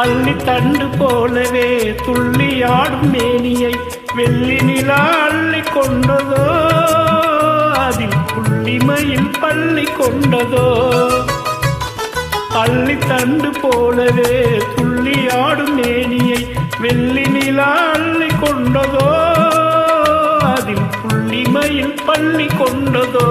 அள்ளி தண்டு போலவே துள்ளி ஆடும் மேனியை வெள்ளி நிலா அள்ளி கொண்டதோ? அதில் புள்ளிமையில் பள்ளி கொண்டதோ? அள்ளி தண்டு போலவே துள்ளி ஆடும் மேனியை வெள்ளி நிலா அள்ளி கொண்டதோ? அதில் புள்ளிமையில் பள்ளி கொண்டதோ?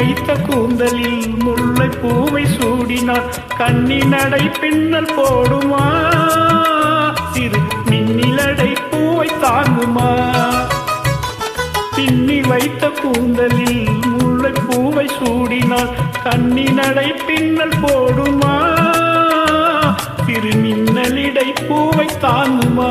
வைத்த கூந்தலில் முல்லை பூவை சூடினார் கண்ணி நடை பின்னல் போடுமா? சிறு மின்னிலடை பூவை தாங்குமா? பின்னி வைத்த கூந்தலில் முல்லை பூவை சூடினார் கண்ணி நடை பின்னல் போடுமா? சிறு மின்னலிடை பூவை தாங்குமா?